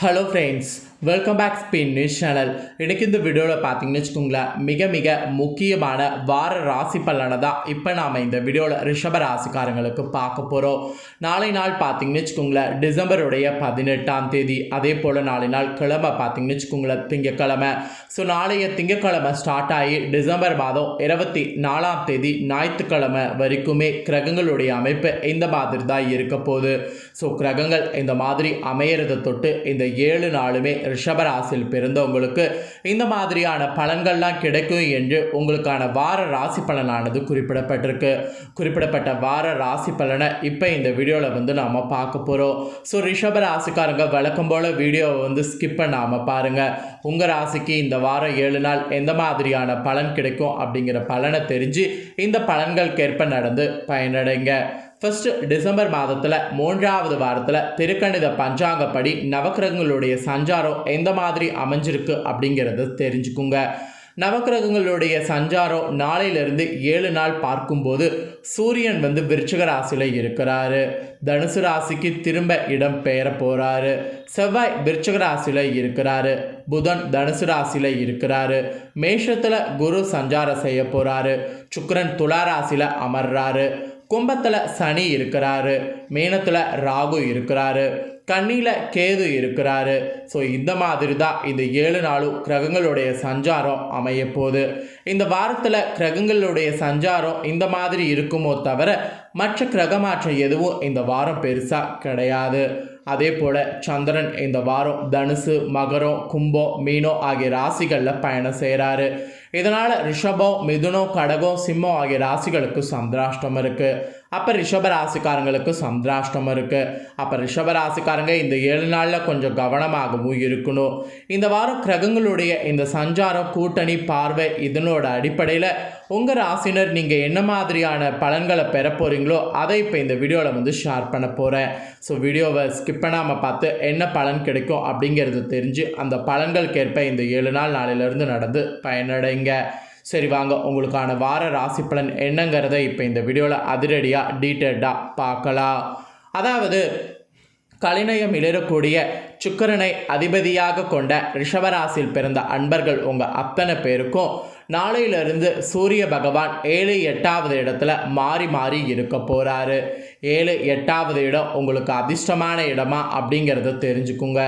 Hello friends welcome back Spain news channel எனக்கு இந்த வீடியோவில் பார்த்தீங்கன்னு வச்சுக்கோங்களேன் மிக மிக முக்கியமான வார ராசி பலனை தான் இப்போ நாம் இந்த வீடியோவில் ரிஷப ராசிக்காரங்களுக்கு பார்க்க போகிறோம் நாளை நாள் பார்த்தீங்கன்னு வச்சுக்கோங்களேன் டிசம்பருடைய பதினெட்டாம் தேதி. அதே போல் நாளை நாள் கிழமை பார்த்தீங்கன்னு வச்சுக்கோங்களேன் திங்கக்கிழமை. ஸோ நாளைய திங்கக்கிழமை ஸ்டார்ட் ஆகி டிசம்பர் மாதம் இருபத்தி நாலாம் தேதி ஞாயிற்றுக்கிழமை வரைக்குமே கிரகங்களுடைய அமைப்பு இந்த மாதிரி தான் இருக்க போகுது. ஸோ கிரகங்கள் இந்த மாதிரி அமையறதை தொட்டு இந்த ஏழு நாளுமே ரிஷபராசியில் பிறந்தவங்களுக்கு இந்த மாதிரியான பலன்கள்லாம் கிடைக்கும் என்று உங்களுக்கான வார ராசி பலனானது குறிப்பிடப்பட்டிருக்கு. குறிப்பிடப்பட்ட வார ராசி பலனை இப்போ இந்த வீடியோவில் வந்து நாம் பார்க்க போகிறோம் ஸோ ரிஷப ராசிக்காரங்க வழக்கம் போல் வீடியோவை வந்து ஸ்கிப் பண்ணாமல் பாருங்கள் உங்கள் ராசிக்கு இந்த வாரம் ஏழு நாள் எந்த மாதிரியான பலன் கிடைக்கும் அப்படிங்கிற பலனை தெரிஞ்சு இந்த பலன்களுக்கேற்ப நடந்து பயனடைங்க. ஃபஸ்ட்டு டிசம்பர் மாதத்தில் மூன்றாவது வாரத்தில் திருக்கணித பஞ்சாங்கப்படி நவக்கிரகங்களுடைய சஞ்சாரம் எந்த மாதிரி அமைஞ்சிருக்கு அப்படிங்கிறத தெரிஞ்சுக்குங்க. நவக்கிரகங்களுடைய சஞ்சாரம் நாளையிலிருந்து ஏழு நாள் பார்க்கும்போது சூரியன் வந்து விருச்சிக ராசியில் இருக்கிறாரு. தனுசு ராசிக்கு திரும்ப இடம் பெயர போகிறாரு செவ்வாய் விருச்சிக ராசியில் இருக்கிறாரு. புதன் தனுசு ராசியில் இருக்கிறாரு. மேஷத்தில் குரு சஞ்சாரம் செய்ய போகிறாரு சுக்கரன் துலா ராசியில் அமர்றாரு. கும்பத்தில் சனி இருக்கிறாரு மீனத்தில் ராகு இருக்கிறாரு கண்ணியில் கேது இருக்கிறாரு. ஸோ இந்த மாதிரி தான் இந்த ஏழு நாளும் கிரகங்களுடைய சஞ்சாரம் அமைய போகுது இந்த வாரத்தில் கிரகங்களுடைய சஞ்சாரம் இந்த மாதிரி இருக்குமோ தவிர மற்ற கிரக மாற்றம் எதுவும் இந்த வாரம் பெருசாக கிடையாது. அதே போல் சந்திரன் இந்த வாரம் தனுசு மகரம் கும்பம் மீனோ ஆகிய ராசிகளில் பயணம் செய்கிறாரு இதனால் ரிஷபம் மிதுனம் கடகம் சிம்மம் ஆகிய ராசிகளுக்கு சந்திராஷ்டம் இருக்குது அப்போ ரிஷப ராசிக்காரங்களுக்கு சந்திராஷ்டம் இருக்குது அப்போ ரிஷப ராசிக்காரங்க இந்த ஏழு நாளில் கொஞ்சம் கவனமாகவும் இருக்கணும். இந்த வாரம் கிரகங்களுடைய இந்த சஞ்சாரம் கூட்டணி பார்வை இதனோட அடிப்படையில் உங்கள் ராசினர் நீங்கள் என்ன மாதிரியான பலன்களை பெற போகிறீங்களோ அதை இப்போ இந்த வீடியோவில் வந்து ஷேர் பண்ண போகிறேன் ஸோ வீடியோவை ஸ்கிப் பண்ணாமல் பார்த்து என்ன பலன் கிடைக்கும் அப்படிங்கிறது தெரிஞ்சு அந்த பலன்களுக்கேற்ப இந்த ஏழு நாள் நாளிலிருந்து நடந்து பயனடைங்க. சரி வாங்க. உங்களுக்கான வார ராசி பலன் என்னங்கிறத இப்போ இந்த வீடியோவில் அதிரடியாக டீட்டெயில்டாக பார்க்கலாம். அதாவது கலிநயம் இளரக்கூடிய சுக்கரனை அதிபதியாக கொண்ட ரிஷபராசியில் பிறந்த அன்பர்கள் உங்கள் அத்தனை பேருக்கும் நாளையிலிருந்து சூரிய பகவான் ஏழு எட்டாவது இடத்துல மாறி மாறி இருக்க போகிறாரு ஏழு எட்டாவது இடம் உங்களுக்கு அதிர்ஷ்டமான இடமா அப்படிங்கிறத தெரிஞ்சுக்குங்க.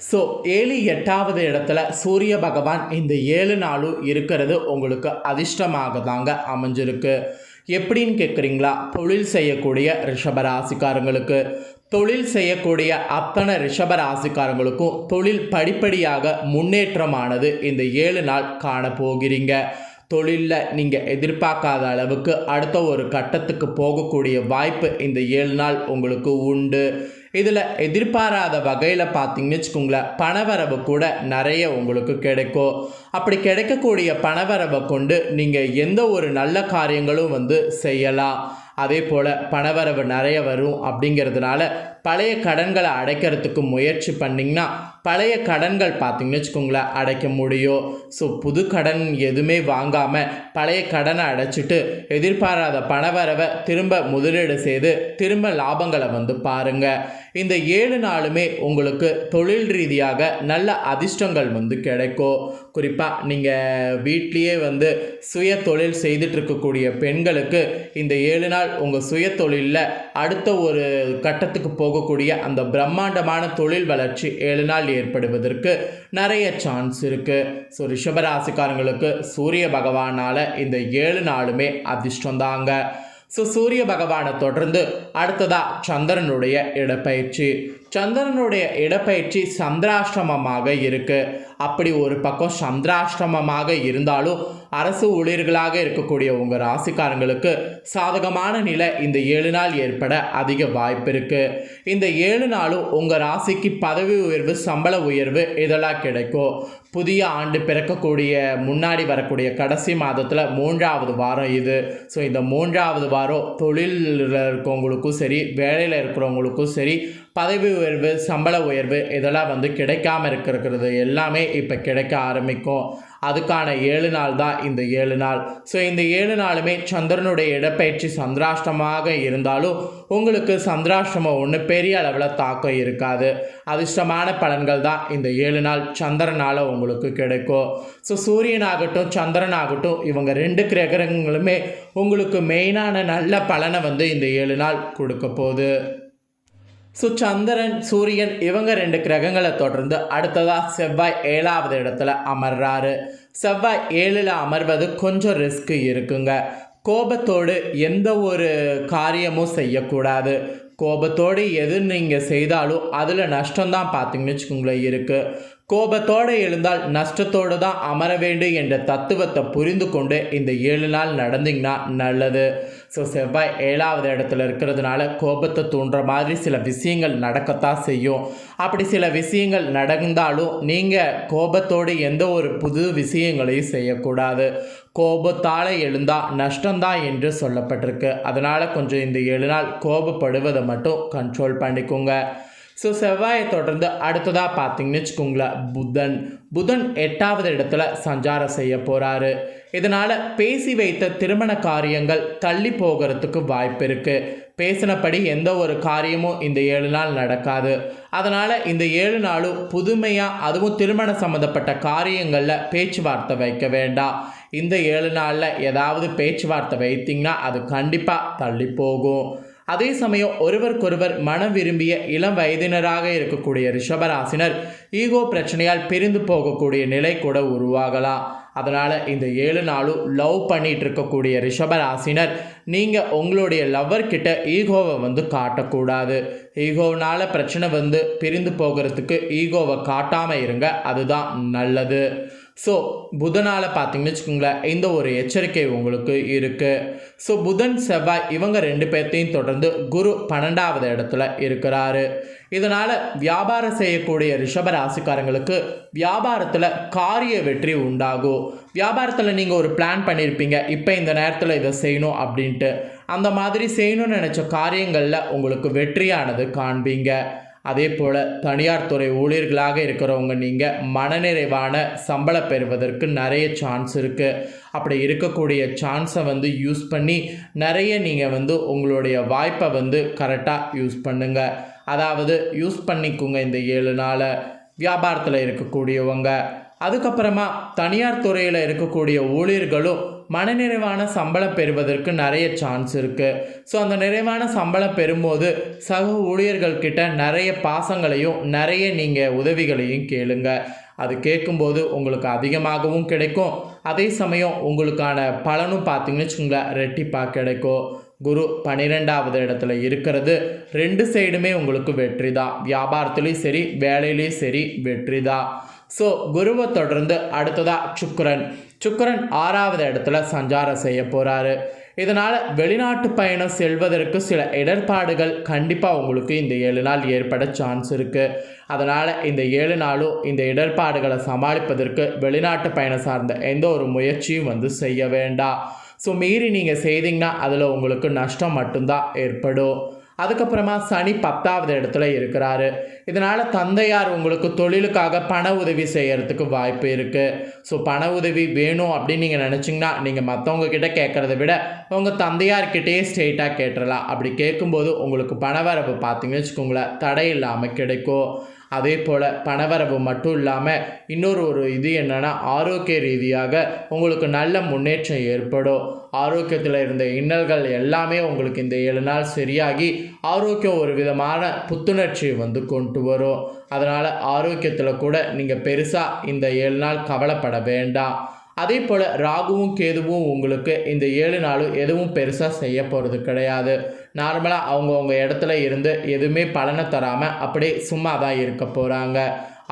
ஸோ ஏழு எட்டாவது இடத்துல சூரிய பகவான் இந்த ஏழு நாளும் இருக்கிறது உங்களுக்கு அதிர்ஷ்டமாக தாங்க அமைஞ்சிருக்கு. எப்படின்னு கேட்குறீங்களா? தொழில் செய்யக்கூடிய ரிஷபராசிக்காரங்களுக்கு தொழில் செய்யக்கூடிய அத்தனை ரிஷபராசிக்காரங்களுக்கும் தொழில் படிப்படியாக முன்னேற்றமானது இந்த ஏழு நாள் காணப்போகிறீங்க. தொழிலில் நீங்கள் எதிர்பார்க்காத அளவுக்கு அடுத்த ஒரு கட்டத்துக்கு போகக்கூடிய வாய்ப்பு இந்த ஏழு நாள் உங்களுக்கு உண்டு. இதில் எதிர்பாராத வகையில் பார்த்தீங்கன்னு வச்சுக்கோங்களேன் பணவரவு கூட நிறைய உங்களுக்கு கிடைக்கும். அப்படி கிடைக்கக்கூடிய பணவரவை கொண்டு நீங்கள் எந்த ஒரு நல்ல காரியங்களும் வந்து செய்யலாம். அதே போல் பணவரவு நிறைய வரும் அப்படிங்கிறதுனால பழைய கடன்களை அடைக்கிறதுக்கு முயற்சி பண்ணிங்கன்னா பழைய கடன்கள் பார்த்திங்கன்னு வச்சுக்கோங்களேன் அடைக்க முடியும். ஸோ புது கடன் எதுவுமே வாங்காமல் பழைய கடனை அடைச்சிட்டு எதிர்பாராத பணவரவை திரும்ப முதலீடு செய்து திரும்ப லாபங்களை வந்து பாருங்கள் இந்த ஏழு நாளுமே உங்களுக்கு தொழில் ரீதியாக நல்ல அதிர்ஷ்டங்கள் வந்து கிடைக்கும். குறிப்பாக நீங்கள் வீட்லேயே வந்து சுய தொழில் செய்துட்டு இருக்கக்கூடிய பெண்களுக்கு இந்த ஏழு நாள் உங்கள் சுய தொழிலில் அடுத்த ஒரு கட்டத்துக்கு போகக்கூடிய அந்த பிரம்மாண்டமான தொழில் வளர்ச்சி ஏழு நாள் ஏற்படுவதற்கு நிறைய சான்ஸ் இருக்குது ஸோ ரிஷபராசிக்காரங்களுக்கு சூரிய பகவானால் இந்த ஏழு நாளுமே அதிர்ஷ்டம் தாங்க. ஸோ சூரிய பகவானை தொடர்ந்து அடுத்ததாக சந்திரனுடைய இடப்பயிற்சி. சந்திரனுடைய இடப்பயிற்சி சந்திராஷ்டமமாக இருக்குது அப்படி ஒரு பக்கம் சந்திராஷ்டமமாக இருந்தாலும் அரசு ஊழியர்களாக இருக்கக்கூடிய உங்கள் ராசிக்காரங்களுக்கு சாதகமான நிலை இந்த ஏழு நாள் ஏற்பட அதிக வாய்ப்பு இருக்குது இந்த ஏழு நாளும் உங்கள் ராசிக்கு பதவி உயர்வு சம்பள உயர்வு இதெல்லாம் கிடைக்கும். புதிய ஆண்டு பிறக்கக்கூடிய முன்னாடி வரக்கூடிய கடைசி மாதத்தில் மூன்றாவது வாரம் இது. ஸோ இந்த மூன்றாவது வாரம் தொழிலில் இருக்கவங்களுக்கும் சரி வேலையில் இருக்கிறவங்களுக்கும் சரி பதவி உயர்வு சம்பள உயர்வு இதெல்லாம் வந்து கிடைக்காம இருக்கிறது. எல்லாமே இப்போ கிடைக்க ஆரம்பிக்கும். அதுக்கான ஏழு நாள் தான் இந்த ஏழு நாள். ஸோ இந்த ஏழு நாளுமே சந்திரனுடைய இடப்பெயர்ச்சி சந்திராஷ்டமாக இருந்தாலும் உங்களுக்கு சந்திராஷ்டமம் ஒன்று பெரிய அளவில் தாக்கம் இருக்காது. அதிர்ஷ்டமான பலன்கள் தான் இந்த ஏழு நாள் சந்திரனால் உங்களுக்கு கிடைக்கும். ஸோ சூரியனாகட்டும் சந்திரனாகட்டும் இவங்க ரெண்டு கிரகங்களுமே உங்களுக்கு மெயினான நல்ல பலனை வந்து இந்த ஏழு நாள் கொடுக்க போகுது. ஸோ சந்திரன் சூரியன் இவங்க ரெண்டு கிரகங்களை தொடர்ந்து அடுத்ததாக செவ்வாய் ஏழாவது இடத்துல அமர்றாரு. செவ்வாய் ஏழில் அமர்வது கொஞ்சம் ரிஸ்க் இருக்குங்க. கோபத்தோடு எந்த ஒரு காரியமும் செய்யக்கூடாது. கோபத்தோடு எது நீங்கள் செய்தாலும் அதில் நஷ்டம்தான் பார்த்தீங்கன்னு வச்சுக்கோங்களேன் இருக்குது கோபத்தோடு எழுந்தால் நஷ்டத்தோடு தான் அமர வேண்டும் என்ற தத்துவத்தை புரிந்து கொண்டு இந்த ஏழு நாள் நடந்தீங்கன்னா நல்லது. ஸோ செவ்வாய் ஏழாவது இடத்துல இருக்கிறதுனால கோபத்தை தூண்டுற மாதிரி சில விஷயங்கள் நடக்கத்தான் செய்யும். அப்படி சில விஷயங்கள் நடந்தாலும் நீங்கள் கோபத்தோடு எந்த ஒரு புது விஷயங்களையும் செய்யக்கூடாது. கோபத்தால் எழுந்தால் நஷ்டம்தான் என்று சொல்லப்பட்டிருக்கு. அதனால் கொஞ்சம் இந்த ஏழு நாள் கோபப்படுவதை மட்டும் கண்ட்ரோல் பண்ணிக்கோங்க. ஸோ செவ்வாயை தொடர்ந்து அடுத்ததாக பார்த்தீங்கன்னு வச்சுக்கோங்களேன் புதன். புதன் எட்டாவது இடத்துல சஞ்சாரம் செய்ய போகிறாரு இதனால் பேசி வைத்த திருமண காரியங்கள் தள்ளி போகிறதுக்கு வாய்ப்பு இருக்குது பேசினபடி எந்த ஒரு காரியமும் இந்த ஏழு நாள் நடக்காது. அதனால் இந்த ஏழு நாளும் புதுமையாக அதுவும் திருமணம் சம்மந்தப்பட்ட காரியங்களில் பேச்சுவார்த்தை வைக்க வேண்டாம். இந்த ஏழு நாளில் ஏதாவது பேச்சுவார்த்தை வைத்திங்கன்னா அது கண்டிப்பாக தள்ளி போகும். அதே சமயம் ஒருவருக்கொருவர் மனம் விரும்பிய இளம் வயதினராக இருக்கக்கூடிய ரிஷபராசினர் ஈகோ பிரச்சனையால் பிரிந்து போகக்கூடிய நிலை கூட உருவாகலாம். அதனால் இந்த ஏழு நாளும் லவ் பண்ணிகிட்டு இருக்கக்கூடிய ரிஷபராசினர் நீங்கள் உங்களுடைய லவ்வர்கிட்ட ஈகோவை வந்து காட்டக்கூடாது. ஈகோவினால் பிரச்சனை வந்து பிரிந்து போகிறதுக்கு ஈகோவை காட்டாமல் இருங்க அதுதான் நல்லது. ஸோ புதனால் பார்த்தீங்கன்னு வச்சுக்கோங்களேன் இந்த ஒரு எச்சரிக்கை உங்களுக்கு இருக்குது ஸோ புதன் செவ்வாய் இவங்க ரெண்டு பேர்த்தையும் தொடர்ந்து குரு பன்னெண்டாவது இடத்துல இருக்கிறாரு. இதனால் வியாபாரம் செய்யக்கூடிய ரிஷப ராசிக்காரங்களுக்கு வியாபாரத்தில் காரிய வெற்றி உண்டாகும். வியாபாரத்தில் நீங்கள் ஒரு பிளான் பண்ணியிருப்பீங்க இப்போ இந்த நேரத்தில் இதை செய்யணும் அப்படின்ட்டு. அந்த மாதிரி செய்யணும்னு நினச்ச காரியங்களில் உங்களுக்கு வெற்றியானது காண்பீங்க. அதே போல் தனியார் துறை ஊழியர்களாக இருக்கிறவங்க நீங்கள் மனநிறைவான சம்பளம் பெறுவதற்கு நிறைய சான்ஸ் இருக்குது அப்படி இருக்கக்கூடிய சான்ஸை வந்து யூஸ் பண்ணி நிறைய நீங்கள் வந்து உங்களுடைய வாய்ப்பை வந்து கரெக்டாக யூஸ் பண்ணுங்கள் அதாவது யூஸ் பண்ணிக்கோங்க இந்த ஏழு நாளை வியாபாரத்தில் இருக்கக்கூடியவங்க. அதுக்கப்புறமா தனியார் துறையில் இருக்கக்கூடிய ஊழியர்களும் மனநிறைவான சம்பளம் பெறுவதற்கு நிறைய சான்ஸ் இருக்குது ஸோ அந்த நிறைவான சம்பளம் பெறும்போது சக ஊழியர்கள்கிட்ட நிறைய பாசங்களையும் நிறைய நீங்கள் உதவிகளையும் கேளுங்க. அது கேட்கும்போது உங்களுக்கு அதிகமாகவும் கிடைக்கும். அதே சமயம் உங்களுக்கான பலனும் பார்த்தீங்கன்னு வச்சுக்கோங்களேன் ரெட்டிப்பாக கிடைக்கும். குரு பன்னிரெண்டாவது இடத்துல இருக்கிறது. ரெண்டு சைடுமே உங்களுக்கு வெற்றி தான். வியாபாரத்துலேயும் சரி வேலையிலையும் சரி வெற்றி தான். ஸோ குருவை தொடர்ந்து அடுத்ததாக சுக்கரன். சுக்கிரன் ஆறாவது இடத்துல சஞ்சாரம் செய்ய போகிறாரு இதனால் வெளிநாட்டு பயணம் செல்வதற்கு சில இடர்பாடுகள் கண்டிப்பாக உங்களுக்கு இந்த ஏழு நாள் ஏற்பட சான்ஸ் இருக்குது அதனால் இந்த ஏழு நாளும் இந்த இடர்பாடுகளை சமாளிப்பதற்கு வெளிநாட்டு பயணம் சார்ந்த எந்த ஒரு முயற்சியும் வந்து செய்ய வேண்டாம். ஸோ மீறி நீங்கள் செய்தீங்கன்னா அதில் உங்களுக்கு நஷ்டம் மட்டும்தான் ஏற்படும். அதுக்கப்புறமா சனி பத்தாவது இடத்துல இருக்கிறாரு. இதனால் தந்தையார் உங்களுக்கு தொழிலுக்காக பண உதவி செய்கிறதுக்கு வாய்ப்பு இருக்குது ஸோ பண உதவி வேணும் அப்படின்னு நீங்கள் நினச்சிங்கன்னா நீங்கள் மற்றவங்க கிட்ட கேட்குறத விட உங்கள் தந்தையார்கிட்டேயே ஸ்ட்ரெயிட்டாக கேட்டுடலாம் அப்படி கேட்கும்போது உங்களுக்கு பணவரவு பார்த்தீங்கன்னு வச்சுக்கோங்களேன் தடை இல்லாமல் கிடைக்கும். அதே போல் பணவரவு மட்டும் இல்லாமல் இன்னொரு ஒரு இது என்னென்னா ஆரோக்கிய ரீதியாக உங்களுக்கு நல்ல முன்னேற்றம் ஏற்படும். ஆரோக்கியத்தில் இருந்த இன்னல்கள் எல்லாமே உங்களுக்கு இந்த ஏழு நாள் சரியாகி ஆரோக்கியம் ஒரு விதமான புத்துணர்ச்சியை வந்து கொண்டு வரும். அதனால் ஆரோக்கியத்தில் கூட நீங்கள் பெருசாக இந்த ஏழு நாள் கவலைப்பட வேண்டாம். அதே போல் ராகுவும் கேதுவும் உங்களுக்கு இந்த ஏழு நாளும் எதுவும் பெருசாக செய்ய போகிறது கிடையாது. நார்மலாக அவங்கவுங்க இடத்துல இருந்து எதுவுமே பலனை தராமல் அப்படியே சும்மா தான் இருக்க போகிறாங்க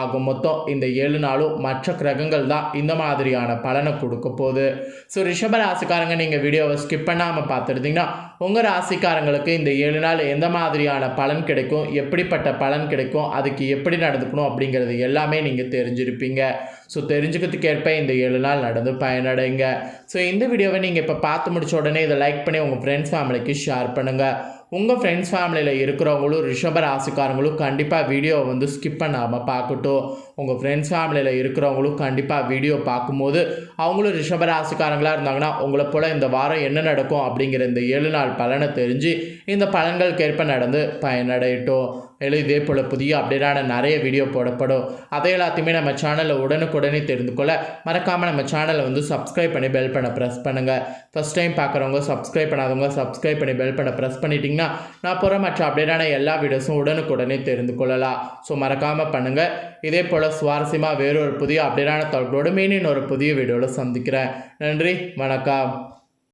ஆக மொத்தம் இந்த ஏழு நாளும் மற்ற கிரகங்கள் தான் இந்த மாதிரியான பலனை கொடுக்க போகுது. ஸோ ரிஷப ராசிக்காரங்க நீங்கள் வீடியோவை ஸ்கிப் பண்ணாமல் பார்த்துருந்தீங்கன்னா உங்கள் ராசிக்காரங்களுக்கு இந்த ஏழு நாள் எந்த மாதிரியான பலன் கிடைக்கும் எப்படிப்பட்ட பலன் கிடைக்கும் அதுக்கு எப்படி நடந்துக்கணும் அப்படிங்கிறது எல்லாமே நீங்கள் தெரிஞ்சிருப்பீங்க. ஸோ தெரிஞ்சுக்கிறதுக்கு ஏற்ப இந்த ஏழு நாள் நடந்து பயனடைங்க. ஸோ இந்த வீடியோவை நீங்கள் இப்போ பார்த்து முடிச்ச உடனே இதை லைக் பண்ணி உங்கள் ஃப்ரெண்ட்ஸ் ஃபேமிலிக்கு ஷேர் பண்ணுங்கள் உங்கள் ஃப்ரெண்ட்ஸ் ஃபேமிலியில் இருக்கிறவங்களும் ரிஷப ராசிக்காரங்களும் கண்டிப்பாக வீடியோவை வந்து ஸ்கிப் பண்ணாமல் பார்க்கட்டும். உங்கள் ஃப்ரெண்ட்ஸ் ஃபேமிலியில் இருக்கிறவங்களும் கண்டிப்பாக வீடியோ பார்க்கும்போது அவங்களும் ரிஷப ராசிக்காரங்களாக இருந்தாங்கன்னா உங்களை போல் இந்த வாரம் என்ன நடக்கும் அப்படிங்கிற இந்த ஏழு நாள் பலனை தெரிஞ்சு இந்த பலன்களுக்கேற்ப நடந்து பயனடையட்டும். மேலும் இதே போல் புதிய அப்டேட்டான நிறைய வீடியோ போடப்படும். அதை எல்லாத்தையுமே நம்ம சேனலில் உடனுக்குடனே தெரிந்து கொள்ள மறக்காமல் நம்ம சேனலை வந்து சப்ஸ்கிரைப் பண்ணி பெல் பண்ண ப்ரெஸ் பண்ணுங்கள் ஃபஸ்ட் டைம் பார்க்குறவங்க சப்ஸ்கிரைப் பண்ணாதவங்க சப்ஸ்கிரைப் பண்ணி பெல் பண்ண ப்ரெஸ் பண்ணிட்டீங்கன்னா நான் போகிற மற்ற அப்டேட்டான எல்லா வீடியோஸும் உடனுக்குடனே தெரிந்து கொள்ளலாம். ஸோ மறக்காமல் பண்ணுங்கள் இதே போல் சுவாரஸ்யமாக வேறொரு புதிய அப்டேட்டான தகவலோடு மீண்டும் ஒரு புதிய வீடியோவில் சந்திக்கிறேன். நன்றி வணக்கம்.